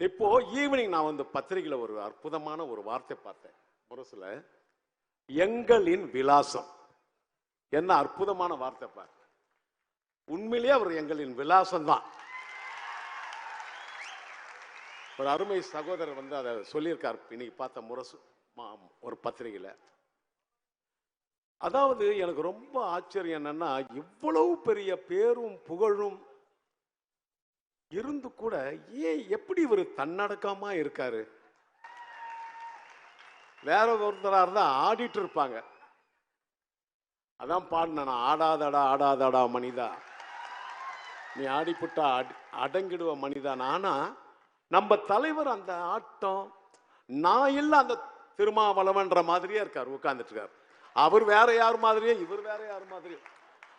இப்போ ஈவினிங் நான் வந்து பத்திரிகையில் ஒரு அற்புதமான ஒரு வார்த்தை பார்த்தேன். முரசில் எங்களின் விலாசம். என்ன அற்புதமான வார்த்தை பார். உண்மையிலேயே அவர் எங்களின் விலாசம் தான். ஒரு அருமை சகோதரர் வந்து அதை சொல்லியிருக்கார். இன்னைக்கு பார்த்த முரசு மா- ஒரு பத்திரிகையில். அதாவது எனக்கு ரொம்ப ஆச்சரியம் என்னன்னா இவ்வளவு பெரிய பேரும் புகழும் இருந்து கூட ஏன் எப்படி இவர் தன்னடக்கமா இருக்காரு? வேற ஒருத்தராக தான் ஆடிட்டு இருப்பாங்க. அதான் பாடின ஆடாதடா ஆடாதடா மனிதா. நீ ஆடிப்புட்டா அடி- அடங்கிடுவ மனிதான் ஆனா நம்ம தலைவர் அந்த ஆட்டம் நான் இல்லை அந்த திருமாவளவன்ற மாதிரியே இருக்கார் உட்கார்ந்துட்டு இருக்கார். அவர் வேற யார் மாதிரியே இவர் வேற யார் மாதிரியே.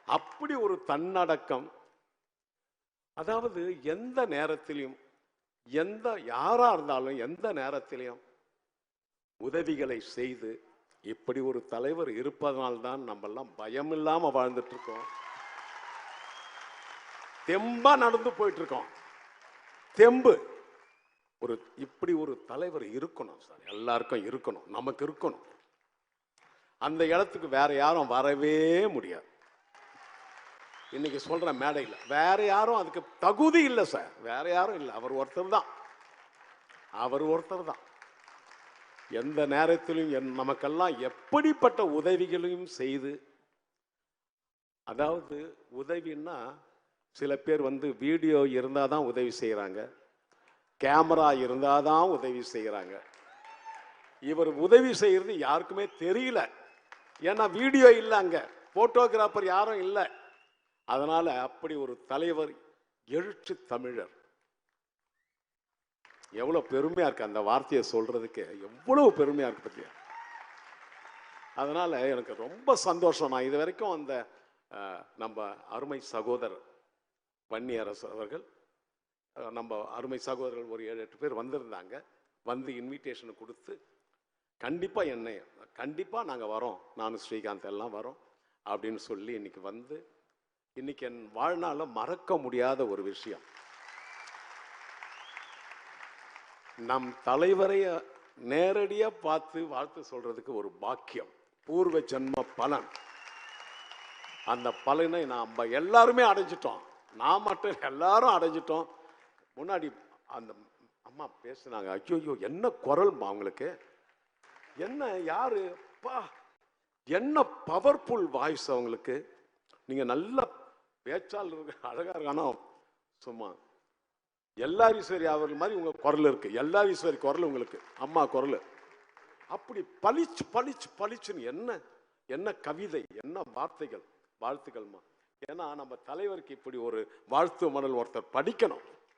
அப்படி ஒரு தன்னடக்கம் அதாவது எந்த நேரத்திலையும் எந்த யாரா இருந்தாலும் எந்த நேரத்திலையும் உதவிகளை செய்து இப்படி ஒரு தலைவர் இருப்பதனால்தான் நம்ம எல்லாம் பயம் இல்லாம வாழ்ந்துட்டு இருக்கோம் தெம்பா நடந்து போயிட்டு இருக்கோம் தெம்பு. ஒரு இப்படி ஒரு தலைவர் இருக்கணும் சார். எல்லாருக்கும் இருக்கணும். நமக்கு இருக்கணும். அந்த இடத்துக்கு வேற யாரும் வரவே முடியாது. இன்னைக்கு சொல்கிற மேடையில் வேற யாரும் அதுக்கு தகுதி இல்லை சார் வேற யாரும் இல்லை. அவர் ஒருத்தர் தான். அவர் ஒருத்தர் தான். எந்த நேரத்திலும் என் நமக்கெல்லாம் எப்படிப்பட்ட உதவிகளையும் செய்து அதாவது உதவின்னா சில பேர் வந்து வீடியோ இருந்தால் தான் உதவி செய்கிறாங்க கேமரா இருந்தால் தான் உதவி செய்கிறாங்க இவர் உதவி செய்கிறது யாருக்குமே தெரியல. ஏன்னா வீடியோ இல்லை அங்கே. ஃபோட்டோகிராஃபர் யாரும் இல்லை. அதனால் அப்படி ஒரு தலைவர் எழுச்சி தமிழர். எவ்வளோ பெருமையாக இருக்கு அந்த வார்த்தையை சொல்கிறதுக்கு எவ்வளவு பெருமையாக இருக்கு பத்தியா? அதனால் எனக்கு ரொம்ப சந்தோஷம். நான் இது வரைக்கும் அந்த நம்ம அருமை சகோதரர் வன்னியரசு அவர்கள் நம்ம அருமை சகோதரர்கள் ஒரு ஏழு எட்டு பேர் வந்திருந்தாங்க. வந்து இன்விடேஷன் கொடுத்து கண்டிப்பாக என்னை கண்டிப்பாக நாங்கள் வரோம். நானும் ஸ்ரீகாந்த் எல்லாம் வரோம். அப்படின்னு சொல்லி இன்றைக்கி வந்து இன்னைக்கு என் வாழ்நாள மறக்க முடியாத ஒரு விஷயம். நம் தலைவரைய நேரடியாக பார்த்து வாழ்த்து சொல்றதுக்கு ஒரு பாக்கியம். பூர்வ ஜென்ம பலன். அந்த பலனை நாம் எல்லாருமே அடைஞ்சிட்டோம். நான் மட்டும் எல்லாரும் அடைஞ்சிட்டோம். முன்னாடி அந்த அம்மா பேசுனாங்க ஐயோ என்ன குரல்மா அவங்களுக்கு என்ன யாரு? பா என்ன பவர்ஃபுல் வாய்ஸ் அவங்களுக்கு? நீங்க நல்லா பேச்சால் இருக்கு. அழகா இருக்கானோ சும்மா. எல்லாரீஸ்வரி அவர்கள் மாதிரி உங்க குரல் இருக்கு. எல்லாரீஸ்வரி குரல் உங்களுக்கு. அம்மா குரல். அப்படி பளிச்சு பளிச்சு பளிச்சுன்னு என்ன என்ன கவிதை என்ன வார்த்தைகள் வாழ்த்துக்கள்மா. ஏன்னா நம்ம தலைவருக்கு இப்படி ஒரு வாழ்த்து மணல் ஒருத்தர் படிக்கணும்.